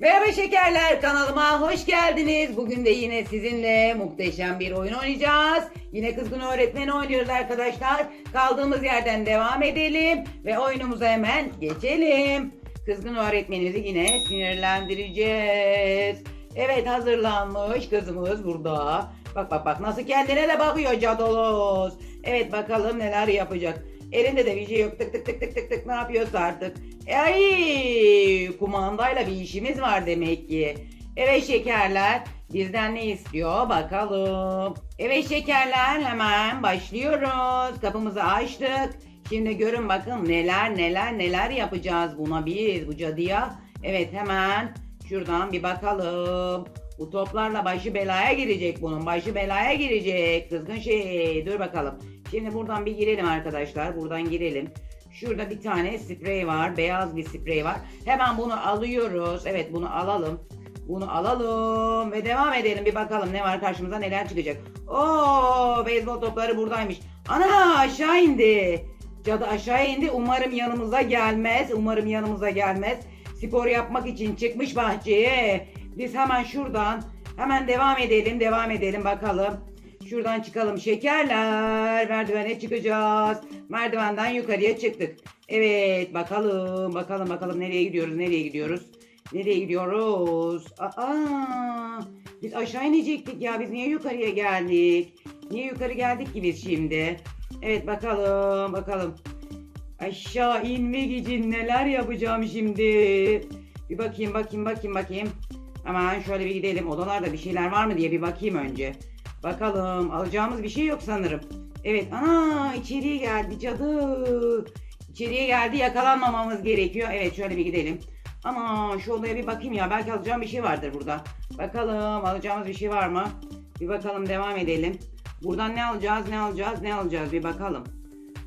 Merhaba şekerler kanalıma hoş geldiniz. Bugün de yine sizinle muhteşem bir oyun oynayacağız. Yine kızgın öğretmeni oynuyoruz arkadaşlar. Kaldığımız yerden devam edelim ve oyunumuza hemen geçelim. Kızgın öğretmenimizi yine sinirlendireceğiz. Evet hazırlanmış kızımız burada. Bak bak bak nasıl kendine de bakıyor cadolos. Evet bakalım neler yapacak. Elinde de bir şey yok. Tık tık tık tık tık tık ne yapıyorsa artık. E, Ay kumandayla bir işimiz var demek ki. Evet şekerler bizden ne istiyor bakalım. Evet şekerler hemen başlıyoruz. Kapımızı açtık. Şimdi görün bakın neler neler neler yapacağız buna biz bu cadıya. Evet hemen şuradan bir bakalım. Bu toplarla başı belaya girecek bunun. Başı belaya girecek. Kızgın şey. Dur bakalım. Şimdi buradan bir girelim arkadaşlar. Buradan girelim. Şurada bir tane sprey var. Beyaz bir sprey var. Hemen bunu alıyoruz. Evet bunu alalım. Bunu alalım ve devam edelim. Bir bakalım ne var karşımıza neler çıkacak. Oo, beyzbol topları buradaymış. Ana aşağı indi. Cadı aşağı indi. Umarım yanımıza gelmez. Umarım yanımıza gelmez. Spor yapmak için çıkmış bahçeye. Biz hemen şuradan hemen devam edelim. Devam edelim bakalım. Şuradan çıkalım şekerler. Merdivene çıkacağız. Merdivenden yukarıya çıktık. Evet bakalım bakalım bakalım nereye gidiyoruz nereye gidiyoruz. Nereye gidiyoruz? Aa, biz aşağı inecektik ya. Biz niye yukarıya geldik? Niye yukarı geldik ki biz şimdi? Evet bakalım bakalım. Aşağı inmek için neler yapacağım şimdi? Bir bakayım bakayım bakayım bakayım. Hemen şöyle bir gidelim. Odalarda bir şeyler var mı diye bir bakayım önce. Bakalım alacağımız bir şey yok sanırım. Evet ana içeriye geldi cadı. İçeriye geldi yakalanmamamız gerekiyor. Evet şöyle bir gidelim. Ama şu odaya bir bakayım ya belki alacağım bir şey vardır burada. Bakalım alacağımız bir şey var mı? Bir bakalım devam edelim. Buradan ne alacağız ne alacağız ne alacağız bir bakalım.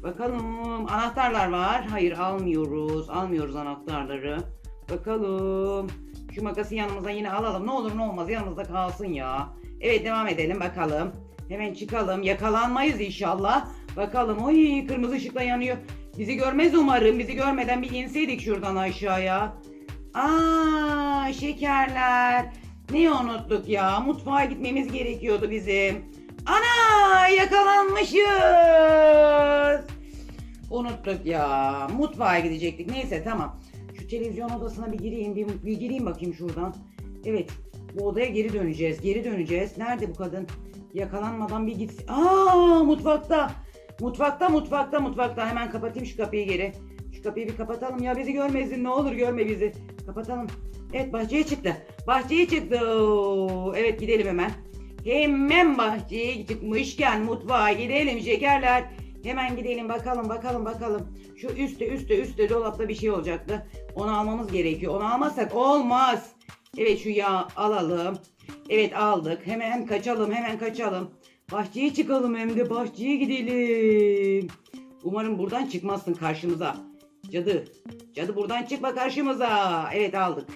Bakalım anahtarlar var. Hayır almıyoruz. Almıyoruz anahtarları. Bakalım. Şu makası yanımıza yine alalım. Ne olur ne olmaz yanımızda kalsın ya. Evet devam edelim bakalım. Hemen çıkalım. Yakalanmayız inşallah. Bakalım. Oy kırmızı ışıkla yanıyor. Bizi görmez umarım. Bizi görmeden bir inseydik şuradan aşağıya. Aa şekerler. Ne unuttuk ya? Mutfağa gitmemiz gerekiyordu bizim. Ana yakalanmışız. Unuttuk ya. Mutfağa gidecektik. Neyse tamam. Şu televizyon odasına bir gireyim. Bir, bir gireyim bakayım şuradan. Evet. Bu odaya geri döneceğiz. Geri döneceğiz. Nerede bu kadın? Yakalanmadan bir gitsin. Aa mutfakta. Mutfakta mutfakta mutfakta. Hemen kapatayım şu kapıyı geri. Şu kapıyı bir kapatalım ya bizi görmesin ne olur görme bizi. Kapatalım. Evet bahçeye çıktı. Bahçeye çıktı. Evet gidelim hemen. Hemen bahçeye çıkmışken mutfağa gidelim şekerler. Hemen gidelim bakalım bakalım bakalım. Şu üstte üstte üstte dolapta bir şey olacaktı. Onu almamız gerekiyor. Onu almazsak olmaz. Evet şu yağ alalım. Evet aldık. Hemen kaçalım hemen kaçalım. Bahçeye çıkalım hem de bahçeye gidelim. Umarım buradan çıkmazsın karşımıza. Cadı. Cadı buradan çıkma karşımıza. Evet aldık.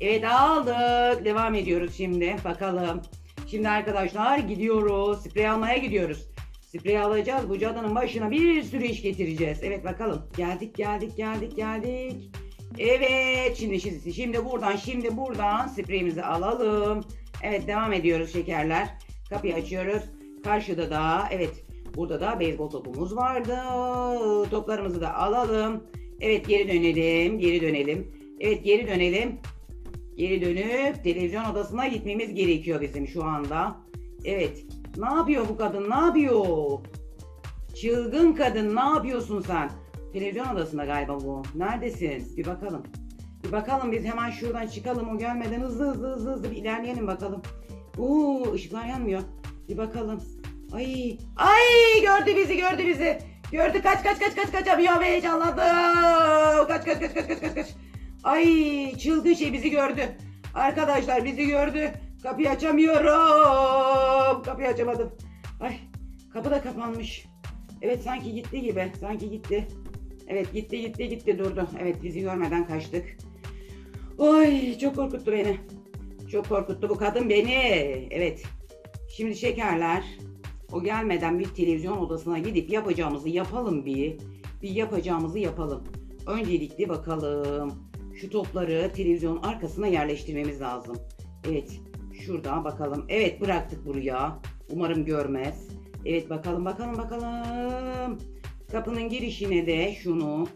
Evet aldık. Devam ediyoruz şimdi. Bakalım. Şimdi arkadaşlar gidiyoruz. Sprey almaya gidiyoruz. Sprey alacağız. Bu cadının başına bir sürü iş getireceğiz. Evet bakalım. Geldik geldik geldik geldik. Evet şimdi şimdi, şimdi buradan şimdi buradan spreyimizi alalım. Evet devam ediyoruz şekerler. Kapıyı açıyoruz. Karşıda da evet burada da beyzbol topumuz vardı. Toplarımızı da alalım. Evet geri dönelim. Geri dönelim. Evet geri dönelim. Geri dönüp televizyon odasına gitmemiz gerekiyor bizim şu anda. Evet. Ne yapıyor bu kadın? Ne yapıyor? Çılgın kadın ne yapıyorsun sen? Televizyon odasında galiba bu. Neredesin? Bir bakalım. Bir bakalım biz hemen şuradan çıkalım o gelmeden hızlı hızlı hızlı hızlı bir ilerleyelim bakalım. Oo ışıklar yanmıyor. Bir bakalım. Ay ay gördü bizi gördü bizi. Gördü kaç kaç kaç kaç kaçamıyor ve heyecanlandı. Kaç kaç kaç kaç kaç kaç kaç. Ay çılgın şey bizi gördü. Arkadaşlar bizi gördü. Kapıyı açamıyorum. Kapıyı açamadım. Ay kapı da kapanmış. Evet sanki gitti gibi. Sanki gitti. Evet gitti gitti gitti durdu. Evet bizi görmeden kaçtık. Oy çok korkuttu beni. Çok korkuttu bu kadın beni. Evet. Şimdi şekerler. O gelmeden bir televizyon odasına gidip yapacağımızı yapalım bir. Bir yapacağımızı yapalım. Öncelikle bakalım. şu topları televizyonun arkasına yerleştirmemiz lazım. Evet şuradan bakalım. Evet bıraktık buraya. Umarım görmez. Evet bakalım bakalım bakalım. Kapının girişine de şunu.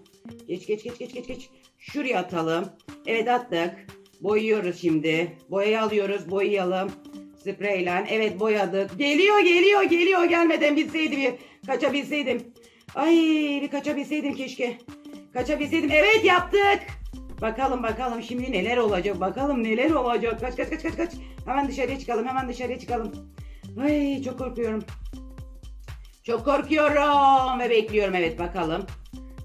Geç geç geç geç geç geç. Şuraya atalım. Evet attık. Boyuyoruz şimdi. Boyayı alıyoruz. Boyayalım. Spreyle. Evet boyadık. Geliyor geliyor geliyor. Gelmeden bilseydim. Kaçabilseydim. Ay bir kaçabilseydim keşke. Kaçabilseydim. Evet yaptık. Bakalım bakalım şimdi neler olacak. Bakalım neler olacak. Kaç kaç kaç kaç kaç. Hemen dışarıya çıkalım. Hemen dışarıya çıkalım. Ay çok korkuyorum. Çok korkuyorum ve bekliyorum evet bakalım.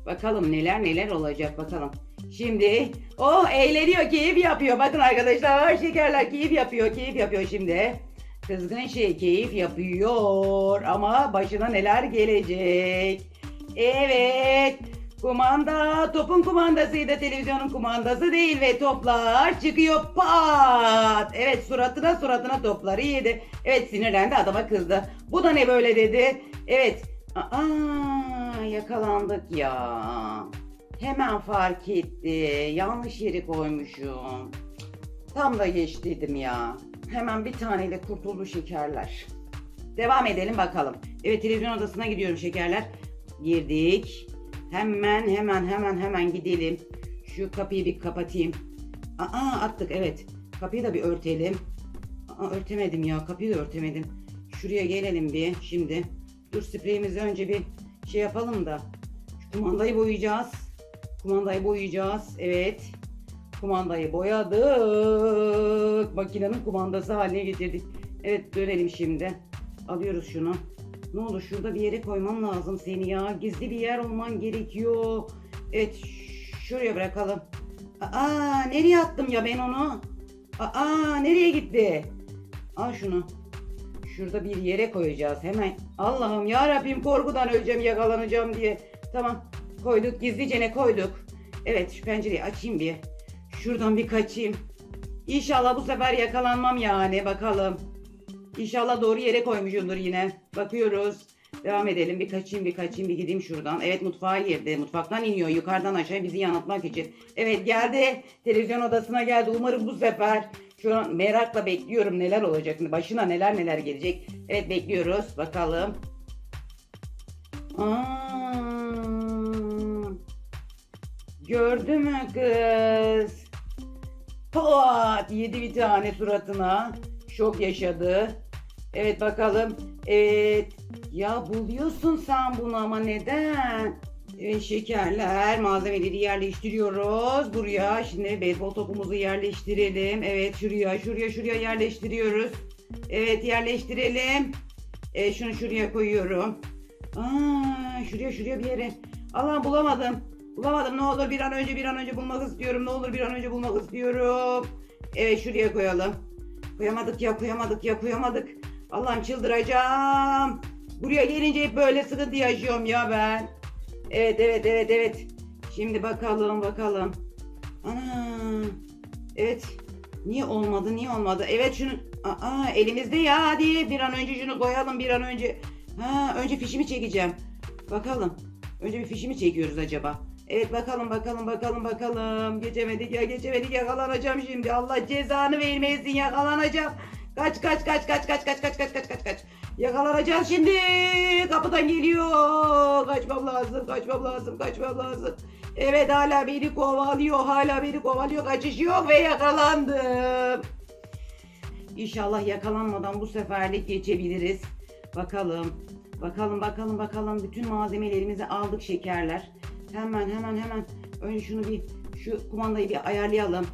Bakalım neler neler olacak bakalım. Şimdi oh eğleniyor keyif yapıyor. Bakın arkadaşlar şekerler keyif yapıyor keyif yapıyor şimdi. Kızgın şey keyif yapıyor ama başına neler gelecek. Evet kumanda topun kumandasıydı televizyonun kumandası değil ve toplar çıkıyor pat. Evet suratına suratına topları yedi. Evet sinirlendi adama kızdı. Bu da ne böyle dedi. Evet aa yakalandık ya. Hemen fark etti. Yanlış yeri koymuşum. Tam da geç dedim ya. Hemen bir taneyle kurtuldu şekerler. Devam edelim bakalım. Evet televizyon odasına gidiyorum şekerler. Girdik. Hemen hemen hemen hemen gidelim. Şu kapıyı bir kapatayım. Aa attık evet. Kapıyı da bir örtelim. Aa örtemedim ya kapıyı da örtemedim. Şuraya gelelim bir şimdi. Dur spreyimizi önce bir şey yapalım da. Şu kumandayı boyayacağız. Kumandayı boyayacağız. Evet. Kumandayı boyadık. Makinenin kumandası haline getirdik. Evet dönelim şimdi. Alıyoruz şunu. Ne olur şurada bir yere koymam lazım seni ya. Gizli bir yer olman gerekiyor. Evet şuraya bırakalım. Aa nereye attım ya ben onu? Aa nereye gitti? Al şunu. Şurada bir yere koyacağız hemen. Allah'ım ya Rabbim korkudan öleceğim yakalanacağım diye. Tamam koyduk gizlice ne koyduk. Evet şu pencereyi açayım bir. Şuradan bir kaçayım. İnşallah bu sefer yakalanmam yani bakalım. İnşallah doğru yere koymuşumdur yine. Bakıyoruz. Devam edelim. Bir kaçayım bir kaçayım bir gideyim şuradan. Evet mutfağa girdi. Mutfaktan iniyor yukarıdan aşağı bizi yanıltmak için. Evet geldi. Televizyon odasına geldi. Umarım bu sefer şu an merakla bekliyorum neler olacak. Başına neler neler gelecek. Evet bekliyoruz. Bakalım. Aa, gördü mü kız? Pat yedi bir tane suratına. Şok yaşadı. Evet bakalım. Evet. Ya buluyorsun sen bunu ama neden? Evet şekerler, malzemeleri yerleştiriyoruz. Buraya şimdi beyzbol topumuzu yerleştirelim. Evet şuraya, şuraya, şuraya yerleştiriyoruz. Evet yerleştirelim. Evet şunu şuraya koyuyorum. Aa, şuraya şuraya bir yere. Allah bulamadım. Bulamadım. Ne olur bir an önce bir an önce bulmak istiyorum. Ne olur bir an önce bulmak istiyorum. Evet şuraya koyalım. Koyamadık ya koyamadık ya koyamadık. Allah'ım çıldıracağım. Buraya gelince hep böyle sıkıntı yaşıyorum ya ben. Evet evet evet evet. Şimdi bakalım bakalım. Ana. Evet. Niye olmadı niye olmadı? Evet şunu. Aa elimizde ya hadi bir an önce şunu koyalım bir an önce. Ha önce fişimi çekeceğim. Bakalım. Önce bir fişimi çekiyoruz acaba. Evet bakalım bakalım bakalım bakalım. Geçemedik ya geçemedik yakalanacağım şimdi. Allah cezanı vermesin yakalanacağım. Kaç kaç kaç kaç kaç kaç kaç kaç kaç kaç kaç. Yakalanacağız şimdi. Kapıdan geliyor. Kaçmam lazım kaçmam lazım kaçmam lazım. Evet hala beni kovalıyor hala beni kovalıyor. Kaçış yok ve yakalandım. İnşallah yakalanmadan bu seferlik geçebiliriz. Bakalım. Bakalım bakalım bakalım. Bütün malzemelerimizi aldık şekerler. Hemen hemen hemen. Önce şunu bir şu kumandayı bir ayarlayalım.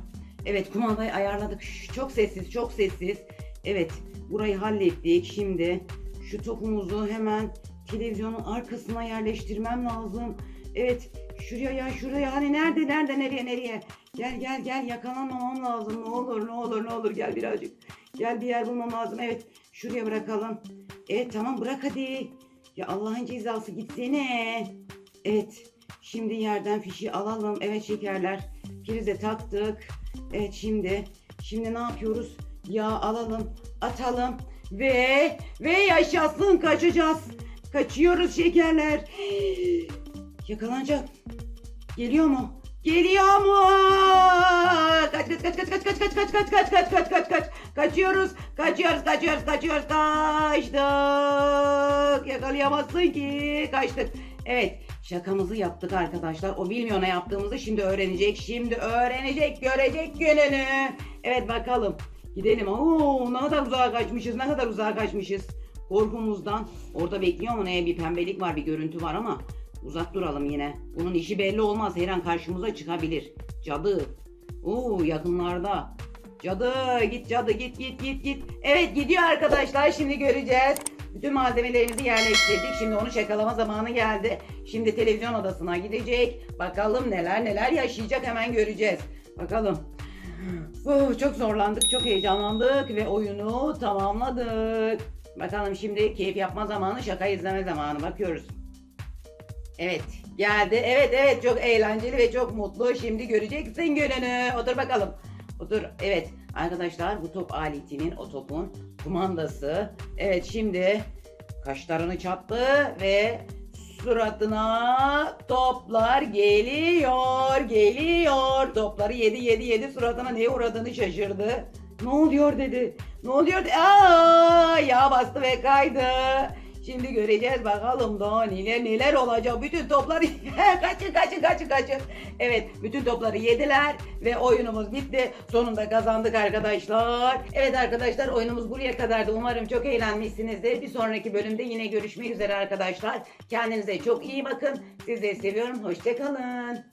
Evet kumandayı ayarladık. Şş, çok sessiz çok sessiz. Evet burayı hallettik. Şimdi şu topumuzu hemen televizyonun arkasına yerleştirmem lazım. Evet şuraya ya şuraya hani nerede nerede nereye nereye. Gel gel gel yakalanmamam lazım. Ne olur ne olur ne olur gel birazcık. Gel bir yer bulmam lazım. Evet şuraya bırakalım. Evet tamam bırak hadi. Ya Allah'ın cezası gitsene. Evet. Şimdi yerden fişi alalım. Evet şekerler. Prize taktık. Evet şimdi. Şimdi ne yapıyoruz? Yağ alalım. Atalım. Ve ve yaşasın kaçacağız. Kaçıyoruz şekerler. Yakalanacak. Geliyor mu? Geliyor mu? Kaç kaç kaç kaç kaç kaç kaç kaç kaç kaç kaç kaç kaç kaç kaçıyoruz kaçıyoruz kaçıyoruz kaçıyoruz kaçtık yakalayamazsın ki kaçtık evet şakamızı yaptık arkadaşlar o bilmiyor ne yaptığımızı şimdi öğrenecek şimdi öğrenecek görecek gününü evet bakalım gidelim Oo, ne kadar uzağa kaçmışız ne kadar uzağa kaçmışız korkumuzdan orada bekliyor mu ne bir pembelik var bir görüntü var ama uzak duralım yine bunun işi belli olmaz her an karşımıza çıkabilir cadı Oo yakınlarda. Cadı git cadı git git git git. Evet gidiyor arkadaşlar şimdi göreceğiz. Bütün malzemelerimizi yerleştirdik. Şimdi onu şakalama zamanı geldi. Şimdi televizyon odasına gidecek. Bakalım neler neler yaşayacak hemen göreceğiz. Bakalım. Oh, çok zorlandık, çok heyecanlandık ve oyunu tamamladık. Bakalım şimdi keyif yapma zamanı, şaka izleme zamanı. Bakıyoruz. Evet geldi. Evet evet çok eğlenceli ve çok mutlu. Şimdi göreceksin gününü. Otur bakalım. Otur. Evet arkadaşlar bu top aletinin o topun kumandası. Evet şimdi kaşlarını çattı ve suratına toplar geliyor geliyor. Topları yedi yedi yedi suratına neye uğradığını şaşırdı. Ne oluyor dedi. Ne oluyor dedi. Aa, yağ bastı ve kaydı. Şimdi göreceğiz bakalım daha neler neler olacak. Bütün topları kaçın kaçın kaçın kaçın. Evet bütün topları yediler ve oyunumuz bitti. Sonunda kazandık arkadaşlar. Evet arkadaşlar oyunumuz buraya kadardı. Umarım çok eğlenmişsinizdir. Bir sonraki bölümde yine görüşmek üzere arkadaşlar. Kendinize çok iyi bakın. Sizleri seviyorum. Hoşçakalın.